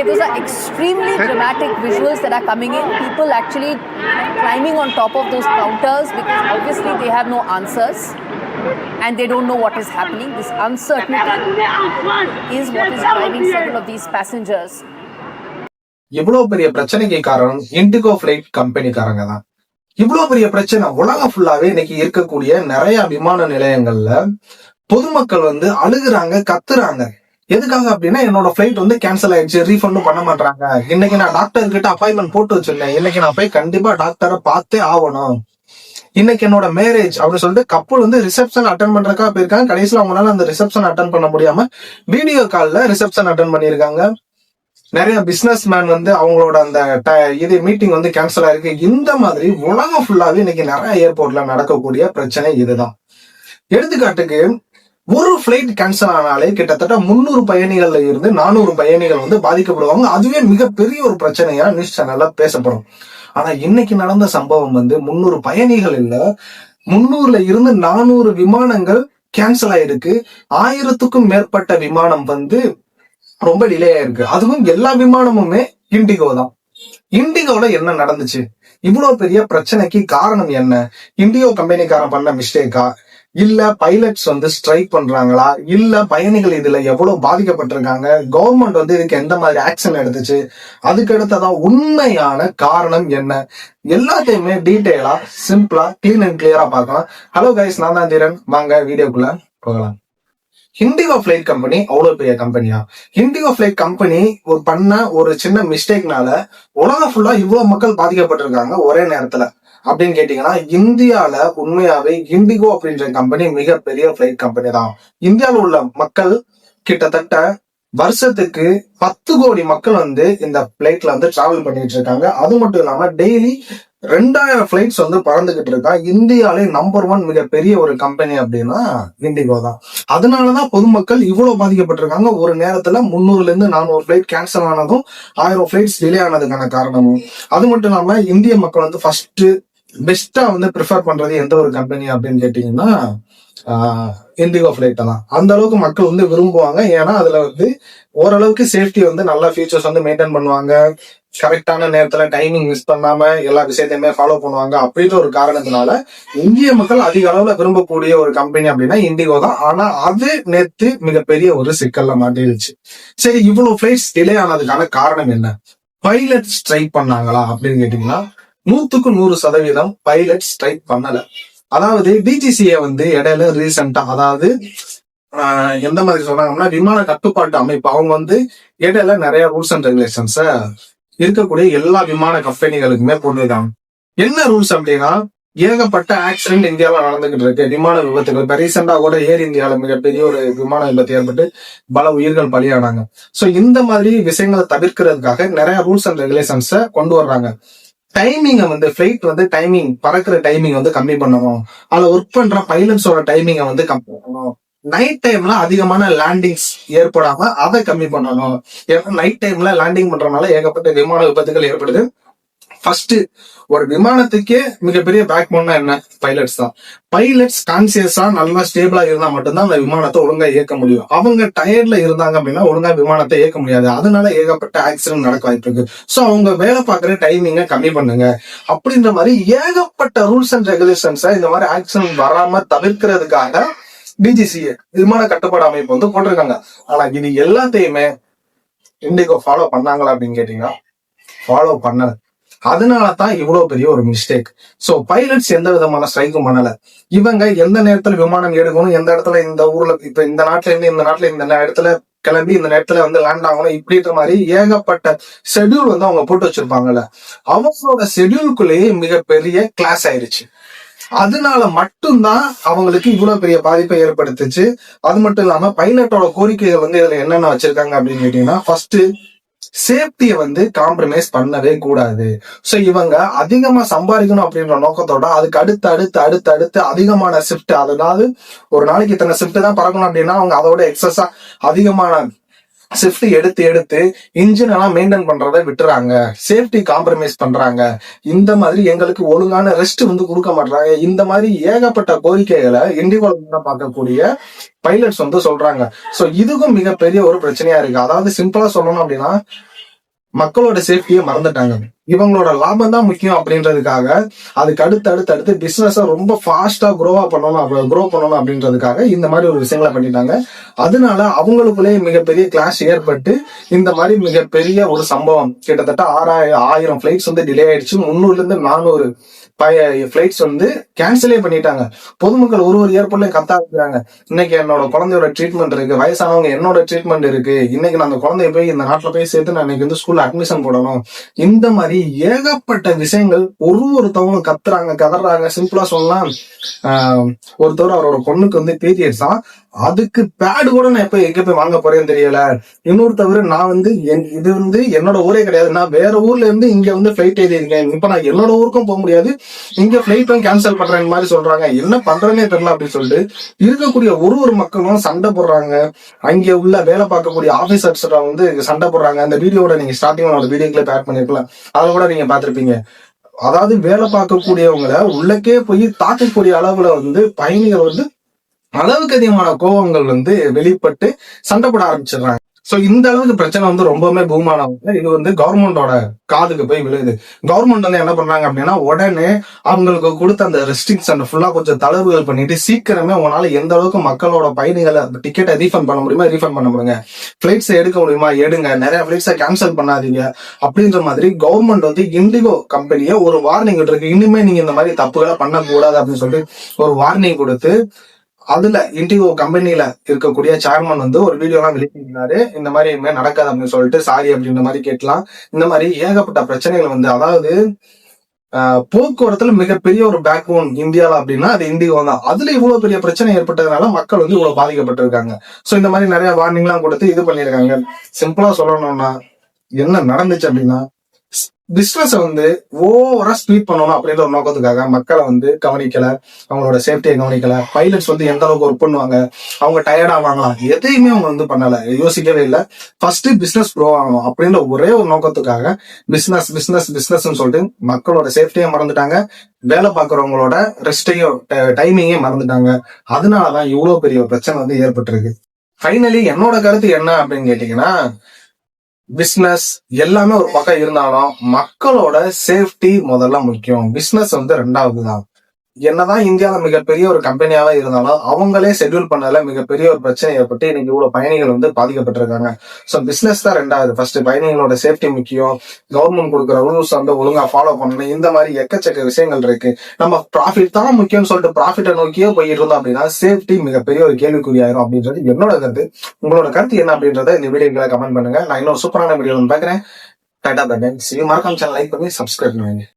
Okay, those are extremely dramatic visuals that are coming in. People actually climbing on top of those counters because obviously they have no answers and they don't know what is happening. This uncertainty is what is driving several of these passengers. இவ்வளவு பெரிய பிரச்சனைக்கு காரணம் indigo flight கம்பெனிக்காரங்க தான் இவ்வளவு பெரிய பிரச்சனை உலகம் ஃபுல்லாவே இன்னைக்கு இருக்கக்கூடிய நிறைய விமான நிலையங்கள்ல பொதுமக்கள் வந்து அழுகுறாங்க கத்துறாங்க எதுக்காக அப்படின்னா என்னோட ஃபிளைட் வந்து கேன்சல் ஆயிடுச்சு ரீஃபண்டும் பண்ண மாட்டாங்க இன்னைக்கு நான் டாக்டர் கிட்ட அப்பாயின்மெண்ட் போட்டு வச்சிருந்தேன். இன்னைக்கு நான் போய் கண்டிப்பா டாக்டரை பார்த்தே ஆகணும். இன்னைக்கு என்னோட மேரேஜ் அப்படின்னு சொல்லிட்டு கப்பல் வந்து ரிசப்ஷன் அட்டன் பண்றதுக்காக போயிருக்காங்க. கடைசியில் அவங்களால அந்த ரிசப்ஷன் அட்டன் பண்ண முடியாம வீடியோ கால்ல ரிசப்ஷன் அட்டன் பண்ணியிருக்காங்க. நிறைய பிசினஸ் மேன் வந்து அவங்களோட அந்த ட- இது மீட்டிங் வந்து கேன்சல் ஆயிருக்கு. இந்த மாதிரி உலகம் ஃபுல்லாவே இன்னைக்கு நிறைய ஏர்போர்ட்ல நடக்கக்கூடிய பிரச்சனை இதுதான். எடுத்துக்காட்டுக்கு ஒரு ஃபிளைட் கேன்சல் ஆனாலே கிட்டத்தட்ட முந்நூறு பயணிகள்ல இருந்து நானூறு பயணிகள் வந்து பாதிக்கப்படுவாங்க. அதுவே மிகப்பெரிய ஒரு பிரச்சனையா நியூஸ் சேனல்ல பேசப்படும். ஆனா இன்னைக்கு நடந்த சம்பவம் வந்து முந்நூறு பயணிகள் இல்ல முன்னூறுல இருந்து நானூறு விமானங்கள் கேன்சல் ஆயிருக்கு. ஆயிரத்துக்கும் மேற்பட்ட விமானம் வந்து ரொம்ப டிலே ஆயிருக்கு. அதுவும் எல்லா விமானமுமே இண்டிகோ தான். இண்டிகோல என்ன நடந்துச்சு? இவ்வளவு பெரிய பிரச்சனைக்கு காரணம் என்ன? இண்டிகோ கம்பெனிக்காரன் பண்ண மிஸ்டேக்கா இல்ல பைலட்ஸ் வந்து ஸ்ட்ரைக் பண்றாங்களா? இல்ல பயணிகள் இதுல எவ்வளவு பாதிக்கப்பட்டிருக்காங்க? கவர்மெண்ட் வந்து இதுக்கு எந்த மாதிரி ஆக்ஷன் எடுத்துச்சு? அதுக்கு அடுத்ததான் உண்மையான காரணம் என்ன? எல்லாத்தையுமே டீட்டெயிலா சிம்பிளா கிளீன் அண்ட் கிளியரா பார்க்கலாம். ஹலோ கைஸ் நான் தான் தீரன். வாங்க வீடியோக்குள்ள போகலாம். ஹிண்டிகோ ஃபிளைட் கம்பெனி அவ்வளவு பெரிய கம்பெனியா ஹிண்டிகோ ஃபிளைட் கம்பெனி ஒரு பண்ண ஒரு சின்ன மிஸ்டேக்னால உலகம் ஃபுல்லா இவ்வளவு மக்கள் பாதிக்கப்பட்டிருக்காங்க ஒரே நேரத்துல. அப்படின்னு கேட்டீங்கன்னா இந்தியால உண்மையாவே இண்டிகோ அப்படின்ற கம்பெனி மிகப்பெரிய ஃபிளைட் கம்பெனி தான். இந்தியாவில் உள்ள மக்கள் கிட்டத்தட்ட வருஷத்துக்கு பத்து கோடி மக்கள் வந்து இந்த பிளைட்ல வந்து டிராவல் பண்ணிட்டு இருக்காங்க. அது மட்டும் இல்லாம டெய்லி ரெண்டாயிரம் பிளைட்ஸ் வந்து பறந்துகிட்டு இருக்கா. இந்தியாலே நம்பர் ஒன் மிகப்பெரிய ஒரு கம்பெனி அப்படின்னா இண்டிகோ தான். அதனாலதான் பொதுமக்கள் இவ்வளவு பாதிக்கப்பட்டிருக்காங்க. ஒரு நேரத்துல முந்நூறுல இருந்து நானூறு ஃபிளைட் கேன்சல் ஆனதும் ஆயிரம் ஃபிளைட்ஸ் டிலே ஆனதுக்கான காரணமும். அது மட்டும் இல்லாம இந்திய மக்கள் வந்து ஃபர்ஸ்ட் பெஸ்டா வந்து ப்ரிஃபர் பண்றது எந்த ஒரு கம்பெனி அப்படின்னு கேட்டீங்கன்னா இண்டிகோ ஃபிளைட்டை தான். அந்த அளவுக்கு மக்கள் வந்து விரும்புவாங்க. ஏன்னா அதுல வந்து ஓரளவுக்கு சேஃப்டி வந்து நல்ல ஃபீச்சர்ஸ் வந்து மெயின்டைன் பண்ணுவாங்க. கரெக்டான நேரத்துல டைமிங் மிஸ் பண்ணாம எல்லா விஷயத்தையுமே ஃபாலோ பண்ணுவாங்க. அப்படின்ற ஒரு காரணத்தினால இந்திய மக்கள் அதிக அளவுல விரும்பக்கூடிய ஒரு கம்பெனி அப்படின்னா இண்டிகோ தான். ஆனா அது நேத்து மிகப்பெரிய ஒரு சிக்கல்ல மாட்டிருச்சு. சரி இவ்வளவு ஃபிளைட்ஸ் டிலே ஆனதுக்கான காரணம் என்ன? பைலட் ஸ்ட்ரைக் பண்ணாங்களா அப்படின்னு கேட்டீங்கன்னா நூத்துக்கு நூறு சதவீதம் பைலட் ஸ்ட்ரைக் பண்ணல. அதாவது டிஜிசிஏ வந்து இடையில ரீசெண்டா அதாவது ஆஹ், எந்த மாதிரி சொன்னாங்கன்னா விமான கட்டுப்பாட்டு அமைப்பு. அவங்க வந்து இடையில நிறைய ரூல்ஸ் அண்ட் ரெகுலேஷன்ஸ இருக்கக்கூடிய எல்லா விமான கம்பெனிகளுக்குமே போட்டுருக்காங்க. என்ன ரூல்ஸ் அப்படின்னா ஏகப்பட்ட ஆக்சிடென்ட் இந்தியாவில் நடந்துகிட்டு இருக்கு. விமான விபத்துகள். இப்ப ரீசெண்டா கூட ஏர் இந்தியாவில் மிகப்பெரிய ஒரு விமான விபத்து ஏற்பட்டு பல உயிர்கள் பலியானாங்க. சோ இந்த மாதிரி விஷயங்களை தவிர்க்கிறதுக்காக நிறைய ரூல்ஸ் அண்ட் ரெகுலேஷன்ஸ கொண்டு வர்றாங்க. டைமிங்கை வந்து ஃபிளைட் வந்து டைமிங் பறக்கிற டைமிங் வந்து கம்மி பண்ணணும். அதுல ஒர்க் பண்ற பைலட்ஸோட டைமிங்கை வந்து கம்மி பண்ணணும். நைட் டைம்ல அதிகமான லேண்டிங்ஸ் ஏற்படாம அதை கம்மி பண்ணணும். ஏன்னா நைட் டைம்ல லேண்டிங் பண்றதுனால ஏகப்பட்ட விமான விபத்துகள் ஏற்படுது. ஃபர்ஸ்ட் ஒரு விமானத்துக்கே மிகப்பெரிய பேக் போனா என்ன? பைலட்ஸ் தான். பைலட்ஸ் கான்சியஸா நல்லா ஸ்டேபிளா இருந்தா மட்டும்தான் அந்த விமானத்தை ஒழுங்கா இயக்க முடியும். அவங்க டயர்ட்ல இருந்தாங்க அப்படின்னா ஒழுங்கா விமானத்தை இயக்க முடியாது. அதனால ஏகப்பட்ட ஆக்சிடென்ட் நடக்க வாய்ப்பு இருக்கு. சோ அவங்க வேலை பார்க்குற டைமிங்கை கம்மி பண்ணுங்க. அப்படின்ற மாதிரி ஏகப்பட்ட ரூல்ஸ் அண்ட் ரெகுலேஷன்ஸை இந்த மாதிரி ஆக்சிடென்ட் வராம தவிர்க்கிறதுக்காக டிஜிசிஏ விமான கட்டுப்பாடு அமைப்பு வந்து போட்டிருக்காங்க ஆனா இது எல்லாத்தையுமே இண்டிகோ ஃபாலோ பண்ணாங்களா அப்படின்னு கேட்டீங்கன்னா ஃபாலோ பண்ணல. அதனால தான் இவ்வளவு பெரிய ஒரு மிஸ்டேக் சோ பைலட்ஸ் எந்த விதமான ஸ்ட்ரைக்கும் பண்ணல. இவங்க எந்த நேரத்துல விமானம் எடுக்கணும் எந்த இடத்துல இந்த ஊர்ல இப்ப இந்த நாட்டுல இருந்து இந்த நாட்டுல இந்த இடத்துல கிளம்பி இந்த நேரத்துல வந்து லேண்ட் ஆகணும் இப்படின்ற மாதிரி ஏகப்பட்ட ஷெட்யூல் வந்து அவங்க போட்டு வச்சிருப்பாங்கல்ல. அவங்களோட ஷெட்யூலுக்குள்ளேயே மிகப்பெரிய கிளாஸ் ஆயிருச்சு. அதனால மட்டும்தான் அவங்களுக்கு இவ்வளவு பெரிய பாதிப்பை ஏற்படுத்துச்சு. அது மட்டும் இல்லாம பைலட்டோட கோரிக்கைகள் வந்து இதுல என்னென்ன வச்சிருக்காங்க அப்படின்னு கேட்டீங்கன்னா ஃபர்ஸ்ட் சேஃப்டியை வந்து காம்ப்ரமைஸ் பண்ணவே கூடாது. சோ இவங்க அதிகமா சம்பாதிக்கணும் அப்படின்ற நோக்கத்தோட அதுக்கு அடுத்து அடுத்து அடுத்து அடுத்து அதிகமான ஷிஃப்ட் அதாவது ஒரு நாளைக்கு இத்தனை ஷிஃப்ட் தான் பறக்கணும் அப்படின்னா அவங்க அதோட எக்ஸஸா அதிகமான ஷிஃப்ட் எடுத்து எடுத்து இன்ஜின் எல்லாம் மெயின்டைன் பண்றதை விட்டுறாங்க. சேஃப்டி காம்ப்ரமைஸ் பண்றாங்க. இந்த மாதிரி எங்களுக்கு ஒழுங்கான ரெஸ்ட் வந்து கொடுக்க மாட்டாங்க இந்த மாதிரி ஏகப்பட்ட கோரிக்கைகளை இண்டிகோல பார்க்கக்கூடிய பைலட்ஸ் வந்து சொல்றாங்க. சோ இதுக்கும் மிகப்பெரிய ஒரு பிரச்சனையா இருக்கு. அதாவது சிம்பிளா சொல்லணும் அப்படின்னா மக்களோட சேஃப்டியை மறந்துட்டாங்க. இவங்களோட லாபம் தான் முக்கியம் அப்படின்றதுக்காக அதுக்கு அடுத்து அடுத்து அடுத்து பிஸ்னஸை ரொம்ப ஃபாஸ்ட்டாக குரோவா பண்ணணும் க்ரோ பண்ணணும் அப்படின்றதுக்காக இந்த மாதிரி ஒரு விஷயங்களை பண்ணிட்டாங்க. அதனால அவங்களுக்குள்ளேயே மிகப்பெரிய கிளாஷ் ஏற்பட்டு இந்த மாதிரி மிகப்பெரிய ஒரு சம்பவம். கிட்டத்தட்ட ஆறாயிரம் ஆயிரம் ஃபிளைட்ஸ் வந்து டிலே ஆயிடுச்சு. முந்நூறுலேருந்து இருந்து நானூறு ஃபிளைட்ஸ் வந்து கேன்சலே பண்ணிட்டாங்க. பொதுமக்கள் ஒரு ஒரு ஏர்போர்ட்லயும் கத்த ஆரம்பிக்கிறாங்க இன்னைக்கு என்னோட குழந்தையோட ட்ரீட்மெண்ட் இருக்கு வயசானவங்க என்னோட ட்ரீட்மெண்ட் இருக்கு. இன்னைக்கு நான் அந்த குழந்தைய போய் இந்த நாட்டில் போய் சேர்த்து நான் இன்னைக்கு வந்து ஸ்கூல்ல அட்மிஷன் போடணும். இந்த மாதிரி ஏகப்பட்ட விஷயங்கள் ஒரு ஒருத்தவங்க கத்துறாங்க கதறாங்க. சிம்பிளா சொல்லலாம். ஆஹ், ஒருத்தவர் அவரோட பொண்ணுக்கு வந்து பீரியட்ஸ் அதுக்கு பேடு கூட நான் எப்ப எங்க போய் வாங்க போறேன்னு தெரியல. இன்னொரு தவிர நான் வந்து என்- இது வந்து என்னோட ஊரே கிடையாது. நான் வேற ஊர்ல இருந்து இங்க வந்து ஃபிளைட் எழுதியிருக்கேன். இப்ப நான் என்னோட ஊருக்கும் போக முடியாது. இங்க ஃபிளைட்டும் கேன்சல் பண்றேன் மாதிரி சொல்றாங்க. என்ன பண்றேன்னே தெரியல அப்படின்னு சொல்லிட்டு இருக்கக்கூடிய ஒரு ஒரு மக்களும் சண்டை போடுறாங்க. அங்க உள்ள வேலை பார்க்கக்கூடிய ஆபீசர்ஸ் வந்து சண்டை போடுறாங்க. அந்த வீடியோட நீங்க ஸ்டார்டிங் ஒரு வீடியோ கிளிப் ஆட் பண்ணிருக்கலாம். அதை கூட நீங்க பாத்திருப்பீங்க அதாவது வேலை பார்க்கக்கூடியவங்கள உள்ளக்கே போய் தாக்கக்கூடிய அளவுல வந்து பயணிகள் வந்து அளவுக்கு அதிகமான கோபங்கள் வந்து வெளிப்பட்டு சண்டைப்பட ஆரம்பிச்சிடுறாங்க. சோ இந்த அளவுக்கு பிரச்சனை வந்து ரொம்பவுமே பூமானவங்க இது வந்து கவர்மெண்டோட காதுக்கு போய் விழுது. கவர்மெண்ட் வந்து என்ன பண்றாங்க அப்படின்னா உடனே அவங்களுக்கு கொடுத்த அந்த ரெஸ்ட்ரிக்ஷன் ஃபுல்லா கொஞ்சம் தளர்வுகள் பண்ணிட்டு சீக்கிரமே உங்களால எந்த அளவுக்கு மக்களோட பயணிகளை டிக்கெட்டை ரீஃபண்ட் பண்ண முடியுமா ரீஃபண்ட் பண்ண முடியுங்க பிளைட்ஸ் எடுக்க முடியுமா எடுங்க. நிறைய பிளைட்ஸை கேன்சல் பண்ணாதீங்க. அப்படின்ற மாதிரி கவர்மெண்ட் வந்து இண்டிகோ கம்பெனியை ஒரு வார்னிங் இருக்கு இனிமே நீங்க இந்த மாதிரி தப்புகளை பண்ணக்கூடாது அப்படின்னு சொல்லிட்டு ஒரு வார்னிங் கொடுத்து அதுல இன்டிகோ கம்பெனில இருக்கக்கூடிய சேர்மன் வந்து ஒரு வீடியோ எல்லாம் வெளியிட்டிருந்தாரு இந்த மாதிரி இனிமே நடக்காது அப்படின்னு சொல்லிட்டு சாரி அப்படின்ற மாதிரி கேட்கலாம். இந்த மாதிரி ஏகப்பட்ட பிரச்சனைகள் வந்து அதாவது ஆஹ், போக்குவரத்துல மிகப்பெரிய ஒரு பேக் போன் இந்தியால அப்படின்னா அது இண்டிகோ தான். அதுல இவ்வளவு பெரிய பிரச்சனை ஏற்பட்டதுனால மக்கள் வந்து இவ்வளவு பாதிக்கப்பட்டிருக்காங்க. சோ இந்த மாதிரி நிறைய வார்னிங் எல்லாம் கொடுத்து இது பண்ணிருக்காங்க சிம்பிளா சொல்லணும்னா என்ன நடந்துச்சு அப்படின்னா பிசினஸ் வந்து ஓவரா ஸ்பீட் பண்ணணும் அப்படின்ற ஒரு நோக்கத்துக்காக மக்களை வந்து கவனிக்கல. அவங்களோட சேஃப்டியை கவனிக்கல. பைலட்ஸ் வந்து எந்த அளவுக்கு ஒர்க் பண்ணுவாங்க? அவங்க டயர்ட் ஆவாங்களா? எதையுமே அவங்க வந்து பண்ணல. யோசிக்கவே இல்லை. ஃபர்ஸ்ட் பிசினஸ் ப்ரோ ஆகணும் அப்படின்ற ஒரே ஒரு நோக்கத்துக்காக பிசினஸ் பிசினஸ் பிசினஸ்ன்னு சொல்லிட்டு மக்களோட சேஃப்டியை மறந்துட்டாங்க. வேலை பார்க்குறவங்களோட ரெஸ்டையும் டைமிங்கையும் மறந்துட்டாங்க. அதனாலதான் இவ்வளவு பெரிய பிரச்சனை வந்து ஏற்பட்டிருக்கு. ஃபைனலி என்னோட கருத்து என்ன அப்படின்னு கேட்டீங்கன்னா பிஸ்னஸ் எல்லாமே ஒரு பக்கம் இருந்தாலும் மக்களோட சேஃப்டி முதல்ல முக்கியம். பிஸ்னஸ் வந்து ரெண்டாவது தான் என்னதான் இந்தியாவில் மிகப்பெரிய ஒரு கம்பெனியாவே இருந்தாலும் அவங்களே ஷெட்யூல் பண்ணதுல மிகப்பெரிய ஒரு பிரச்சனை ஏற்பட்டு இன்னைக்கு இவ்வளவு பயணிகள் வந்து பாதிக்கப்பட்டிருக்காங்க. ஸோ பிசினஸ் தான் ரெண்டாவது. ஃபர்ஸ்ட் பயணிகளோட சேஃப்டி முக்கியம். கவர்மெண்ட் கொடுக்குற ரூல்ஸ் வந்து ஒழுங்கா ஃபாலோ பண்ணணும். இந்த மாதிரி எக்கச்சக்க விஷயங்கள் இருக்கு. நம்ம ப்ராஃபிட் தான் முக்கியம்னு சொல்லிட்டு ப்ராஃபிட்டை நோக்கியே போயிட்டு இருந்தோம் அப்படின்னா சேஃப்டி மிகப்பெரிய ஒரு கேள்விக்குறியாயிரும் அப்படின்றது என்னோட கருத்து. உங்களோட கருத்து என்ன அப்படின்றத இந்த வீடியோக்களை கமெண்ட் பண்ணுங்க. நான் இன்னொரு சூப்பரான வீடியோ பாக்குறேன் டாடா பட்டன் சி மறக்காம சேனல் லைக் பண்ணி சப்ஸ்கிரைப் பண்ணுங்க.